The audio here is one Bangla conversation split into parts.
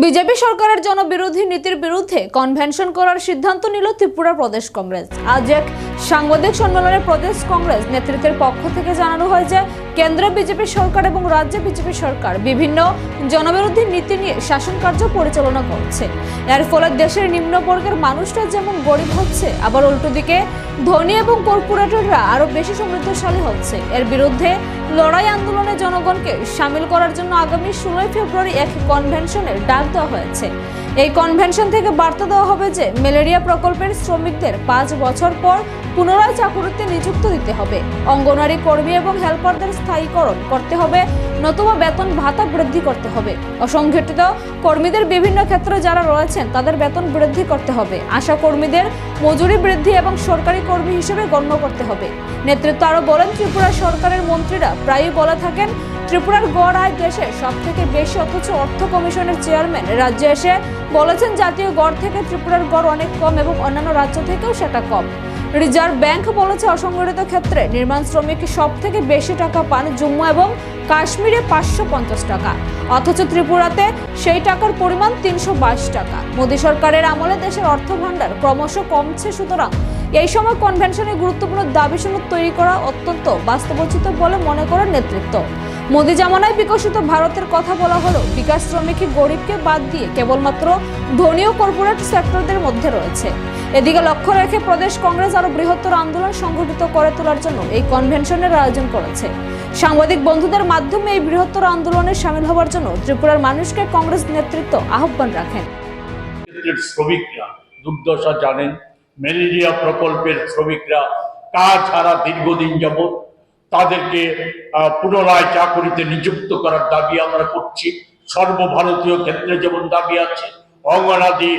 বিজেপি সরকারের জনবিরোধী নীতির বিরুদ্ধে কনভেনশন করার সিদ্ধান্ত নিল ত্রিপুরা প্রদেশ কংগ্রেস। আজ এক সাংবাদিক সম্মেলনে প্রদেশ কংগ্রেস নেতৃত্বের পক্ষ থেকে জানানো হয় যে কেন্দ্রে, বিজেপি সরকার এবং রাজ্যে বিজেপি সরকার বিভিন্ন জনবিরোধী নীতি নিয়ে শাসন কার্য পরিচালনা করছে। এর ফলে দেশের নিম্নবর্গের মানুষরা যেমন গরিব হচ্ছে, আবার উল্টো দিকে ধনী এবং কর্পোরেটররা আরও বেশি সমৃদ্ধশালী হচ্ছে। এর বিরুদ্ধে লড়াই আন্দোলনে জনগণকে সামিল করার জন্য আগামী ষোলোই ফেব্রুয়ারি এক কনভেনশনের ডাক দেওয়া হয়েছে। এই কনভেনশন থেকে বার্তা দেওয়া হবে যে, ম্যালেরিয়া প্রকল্পের শ্রমিকদের পাঁচ বছর পর পুনরায় চাকুরিতে নিযুক্ত দিতে হবে। অঙ্গনারী কর্মী এবং হেল্পারদের স্থায়ীকরণ করতে হবে। নতুবা বেতন ভাতা বৃদ্ধি করতে হবে। অসংগঠিত কর্মীদের বিভিন্ন ক্ষেত্রে যারা রয়েছেন, তাদের বেতন বৃদ্ধি করতে হবে। আশা কর্মীদের মজুরি বৃদ্ধি এবং সরকারি কর্মী হিসেবে গণ্য করতে হবে। নেতৃত্ব আরও বলেন, ত্রিপুরা সরকারের মন্ত্রীরা প্রায়ই বলে থাকেন ত্রিপুরার গড় দেশে সব থেকে বেশি অথচ অর্থ কমিশনের চেয়ারম্যান রাজ্যে এসে বলেছেন জাতীয় গড় থেকে ত্রিপুরার গড় অনেক কম এবং অন্যান্য রাজ্য থেকেও সেটা কম। রিজার্ভ ব্যাংক বলেছে অসংগঠিত ক্ষেত্রে নির্মাণ শ্রমিক সব থেকে বেশি টাকা পান জম্মু এবং কাশ্মীরে পাঁচশো পঞ্চাশ টাকা, অথচ ত্রিপুরাতে সেই টাকার পরিমাণ তিনশো বাইশ টাকা। মোদী সরকারের আমলে দেশের অর্থ ভাণ্ডার ক্রমশ কমছে, সুতরাং এই সময় কনভেনশনে গুরুত্বপূর্ণ দাবি সনদ তৈরি করা অত্যন্ত বাস্তবোচিত বলে মনে করেন নেতৃত্ব। মোদী জামানায় বিকশিত ভারতের কথা বলা হলো। বিকাশ শ্রমিকই গরিবকে বাদ দিয়ে কেবলমাত্র ধনী ও কর্পোরেট সেক্টরদের মধ্যে রয়েছে। এদিকে লক্ষ্য রেখে প্রদেশ কংগ্রেস আরও বৃহত্তর আন্দোলন সংগঠিত করে তোলার জন্য এই কনভেনশনের আয়োজন করেছে। সাংবাদিক বন্ধুদের মাধ্যমে এই বৃহত্তর আন্দোলনে সামিল হওয়ার জন্য ত্রিপুরার মানুষকে কংগ্রেস নেতৃত্ব আহ্বান রাখেন। শ্রমিকরা, দুর্দশা জানেন, ম্যালেরিয়া প্রকল্পের শ্রমিকরা কাজ ছাড়া দীর্ঘদিন যাবৎ তাদেরকে পুনরায় চাকরিতে নিযুক্ত করার দাবি আমরা করছি। সর্বভারতীয় ক্ষেত্রে যেমন দাবি আছে, অঙ্গনাদি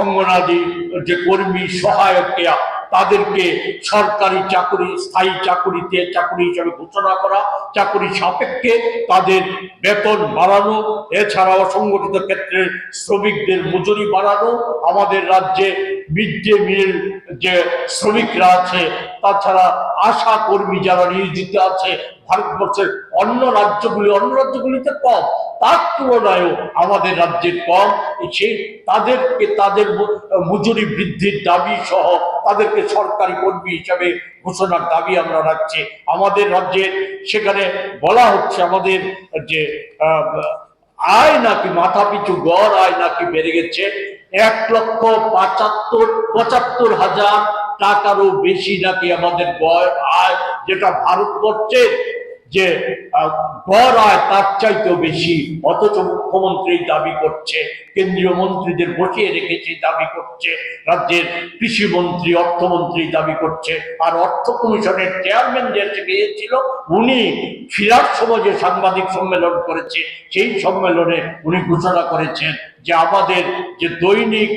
অঙ্গনাদি যে কর্মী সহায়করা তাদেরকে সরকারি চাকরি, স্থায়ী চাকরিতে চাকরি হিসাবে ঘোষণা করা, চাকরি সাপেক্ষে তাদের বেতন বাড়ানো এছাড়া অসংগঠিত ক্ষেত্রে শ্রমিকদের মজুরি বাড়ানো, আমাদের রাজ্যে মিড ডে মিল যে শ্রমিকরা আছে, তাছাড়া আশা কর্মী যারা নিয়োজিত আছে, ভারতবর্ষের অন্য রাজ্যগুলি, অন্য রাজ্যগুলিতে কম, তার তুলনায়ও আমাদের রাজ্যের কম। সেই তাদেরকে, তাদের মজুরি বৃদ্ধির দাবি সহ তাদেরকে সরকারি কর্মী হিসাবে ঘোষণার দাবি আমরা রাখছি। আমাদের রাজ্যের সেখানে বলা হচ্ছে আমাদের যে আয় নাকি মাথা পিছু গড় আয় নাকি বেড়ে গেছে। এক লক্ষ পঁচাত্তর পঁচাত্তর হাজার টাকারও বেশি নাকি আমাদের বয় আয় যেটা ভারতবর্ষের যে গড় আয় তার চাইতেও বেশি। অথচ মুখ্যমন্ত্রী দাবি করছে, কেন্দ্রীয় মন্ত্রীদের বসিয়ে রেখেছে, দাবি করছে, রাজ্যের কৃষিমন্ত্রী অর্থমন্ত্রী দাবি করছে। আর অর্থ কমিশনের চেয়ারম্যান যে গিয়েছিল উনি ফিরার সময় যে সাংবাদিক সম্মেলন করেছে, সেই সম্মেলনে উনি ঘোষণা করেছেন যে আমাদের যে দৈনিক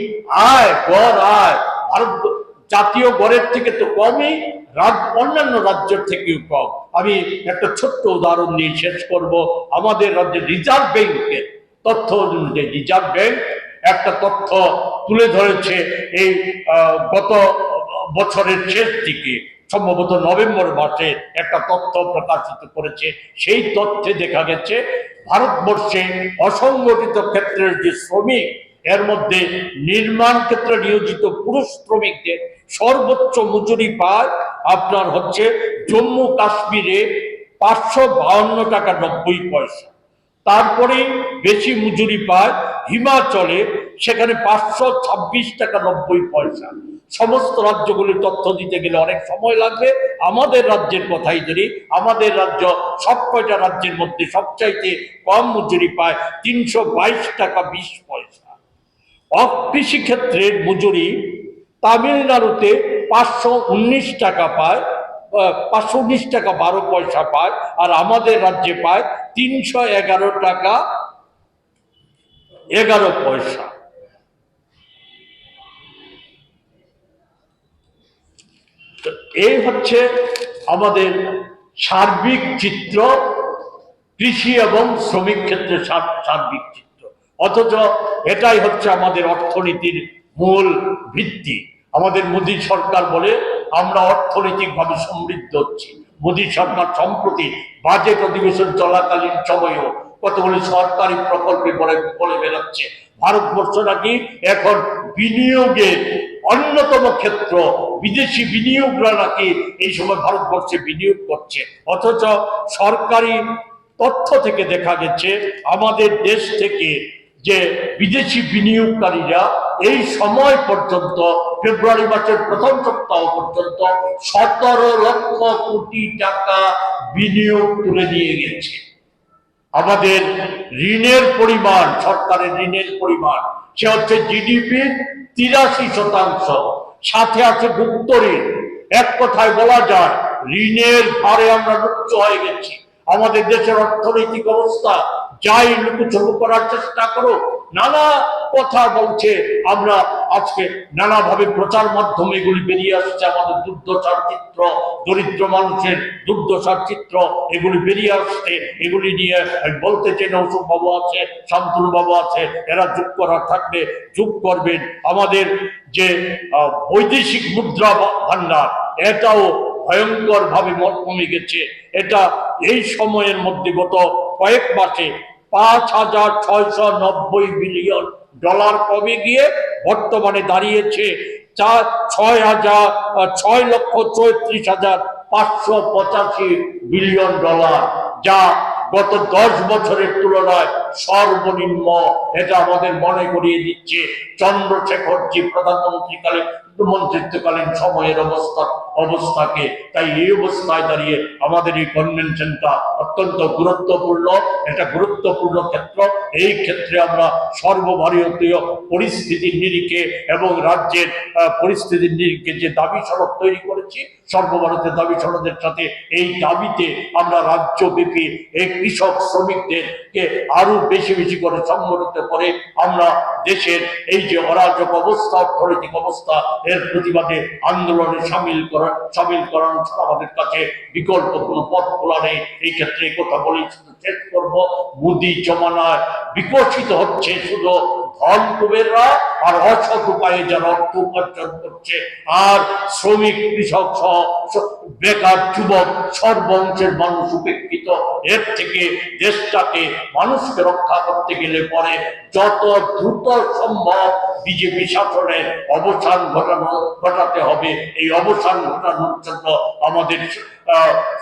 আয়, গড় আয়, ভারত জাতীয় গড়ের থেকে তো কমই অন্যান্য রাজ্যের থেকেও কম। আমি একটা ছোট্ট উদাহরণ নিয়ে শেষ করব। আমাদের রাজ্যের রিজার্ভ ব্যাংকের তথ্য অনুযায়ী, রিজার্ভ ব্যাংক একটা তথ্য তুলে ধরেছে এই গত বছরের শেষ দিকে, সম্ভবত নভেম্বর মাসে একটা তথ্য প্রকাশিত করেছে। সেই তথ্যে দেখা গেছে, ভারতবর্ষে অসংগঠিত ক্ষেত্রের যে শ্রমিক এর মধ্যে নির্মাণ ক্ষেত্রে নিয়োজিত পুরুষ শ্রমিকদের সর্বোচ্চ মজুরি পায় আপনার হচ্ছে জম্মু কাশ্মীরে পাঁচশো বাউন্ন টাকা নব্বই পয়সা। তারপরে বেশি মজুরি পায় হিমাচলে, সেখানে পাঁচশো ছাব্বিশ টাকা নব্বই পয়সা। সমস্ত রাজ্যগুলির তথ্য দিতে গেলে অনেক সময় লাগবে। আমাদের রাজ্যের কথাই ধরি আমাদের রাজ্য সব কয়টা রাজ্যের মধ্যে সবচাইতে কম মজুরি পায় তিনশো বাইশ টাকা বিশ পয়সা। অকৃষি ক্ষেত্রের মজুরি তামিলনাড়ুতে পাঁচশো উনিশ টাকা পায় পাঁচশো উনিশ টাকা বারো পয়সা পায়, আর আমাদের রাজ্যে পায় তিনশো এগারো টাকা এগারো পয়সা। এই হচ্ছে আমাদের সার্বিক চিত্র, কৃষি এবং শ্রমিক ক্ষেত্রে সার- সার্বিক চিত্র। অথচ এটাই হচ্ছে আমাদের অর্থনীতির মূল ভিত্তি। আমাদের মোদী সরকার বলে আমরা অর্থনৈতিকভাবে সমৃদ্ধ হচ্ছি। মোদী সরকার সম্প্রতি বাজেট অধিবেশন চলাকালীন সময়েও কতগুলি সরকারি প্রকল্পে বলে বলে বেরোচ্ছে ভারতবর্ষ নাকি এখন বিনিয়োগের অন্যতম ক্ষেত্র। বিদেশি বিনিয়োগরা নাকি এই সময় ভারতবর্ষে বিনিয়োগ করছে। অথচ সরকারি তথ্য থেকে দেখা গেছে, আমাদের দেশ থেকে যে বিদেশি বিনিয়োগকারীরা এই সময় পর্যন্ত, ফেব্রুয়ারি মাসের প্রথম সপ্তাহ পর্যন্ত সতেরো লক্ষ কোটি টাকা বিনিয়োগ তুলে নিয়ে গেছে। আমাদের ঋণের পরিমাণ, সরকারের ঋণের পরিমাণ, সে হচ্ছে জিডিপির তিরাশি শতাংশ, সাথে আছে গুপ্ত ঋণ। এক কথায় বলা যায়, ঋণের ভারে আমরা লুপ্ত হয়ে গেছি। আমাদের দেশের অর্থনৈতিক অবস্থা যাই লুকুচুকু করার চেষ্টা করো নানা কথা বলছে। আমরা আজকে নানাভাবে প্রচার মাধ্যমে এগুলি বেরিয়ে আসছে। আমাদের দুর্দশার চিত্র, দরিদ্র মানুষের দুর্দশার চিত্র, এগুলি বেরিয়ে আসছে। এগুলি নিয়ে বলতে চাই নৌসুম বাবু আছে, শান্তনু বাবু আছে, এরা যোগ করার থাকলে যোগ করবেন। আমাদের যে বৈদেশিক মুদ্রা ভান্ডার এটাও ভয়ঙ্কর ভাবে কমে গেছে। এটা এই সময়ের মধ্যে গত কয়েক মাসে পাঁচ হাজার ছয়শো নব্বই বিলিয়ন ডলার কমে গিয়ে বর্তমানে দাঁড়িয়েছে? চার ছয় হাজার ছয় লক্ষ চৌত্রিশ হাজার পাঁচশো পঁচাশি বিলিয়ন ডলার, যা গত দশ বছরের তুলনায় সর্বনিম্ন, এটা আমাদের মনে করিয়ে দিচ্ছে। চন্দ্রশেখরজি প্রধানমন্ত্রীকালীন মন্ত্রিত্বকালীন সময়ের অবস্থা, অবস্থাকে। তাই এই অবস্থায় দাঁড়িয়ে আমাদের এই কনভেনশনটা অত্যন্ত গুরুত্বপূর্ণ, এটা গুরুত্বপূর্ণ ক্ষেত্র। এই ক্ষেত্রে আমরা সর্বভারতীয় পরিস্থিতির নিরিখে এবং রাজ্যের পরিস্থিতির নিরিখে যে দাবি সনদ তৈরি করেছি সর্বভারতের দাবি সড়কের সাথে এই দাবিতে আমরা রাজ্যব্যাপী এই কৃষক শ্রমিকদেরকে আরও বেশি বেশি করে সংগঠিত করে আমরা দেশের এই যে অরাজক অবস্থা, অর্থনৈতিক অবস্থা এর প্রতিবাদে আন্দোলনে সামিল করা, সামিল করানো ছাড়া আমাদের কাছে বিকল্প কোনো পথ খোলা নেই। এই ক্ষেত্রে কথা বলেই শুধু শেষ করব। মুদি জমানায় বিকশিত হচ্ছে শুধু ধন কুবেররা আর অসৎ উপায়ে যারা অর্থ উপার্জন করছে। আর শ্রমিক, কৃষক সহ বেকার যুবক, সর্বংশের মানুষ উপেক্ষিত। এর থেকে দেশটাকে মানুষকে রক্ষা করতে গেলে পরে যত দ্রুত সম্ভব বিজেপি শাসনের অবসান ঘটানো ঘটাতে হবে। এই অবসান ঘটানোর জন্য আমাদের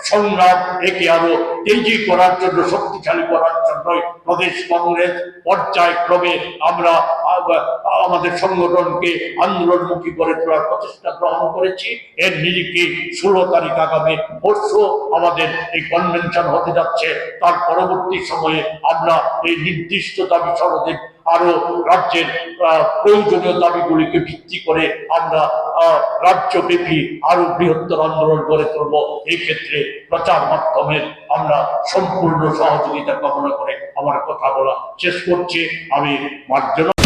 সংগ্রাম একে আরও তেজি করার জন্য, শক্তিশালী করার জন্য প্রদেশ কংগ্রেস পর্যায়ক্রমে আমরা আমাদের সংগঠনকে আন্দোলনমুখী করে তোলার প্রচেষ্টা গ্রহণ করেছি। এর নিরিখে ষোলো তারিখ আগামী পরশু আমাদের এই কনভেনশন হতে যাচ্ছে। তার পরবর্তী সময়ে আমরা এই নির্দিষ্ট দাবি সনদের আরও রাজ্যের প্রয়োজনীয় দাবিগুলিকে ভিত্তি করে আমরা রাজ্যব্যাপী আরও বৃহত্তর আন্দোলন গড়ে তুলব। ক্ষেত্রে প্রচার মাধ্যমের আমরা সম্পূর্ণ সহযোগিতা কামনা করে আমার কথা বলা শেষ করছি। আমি মার্জনা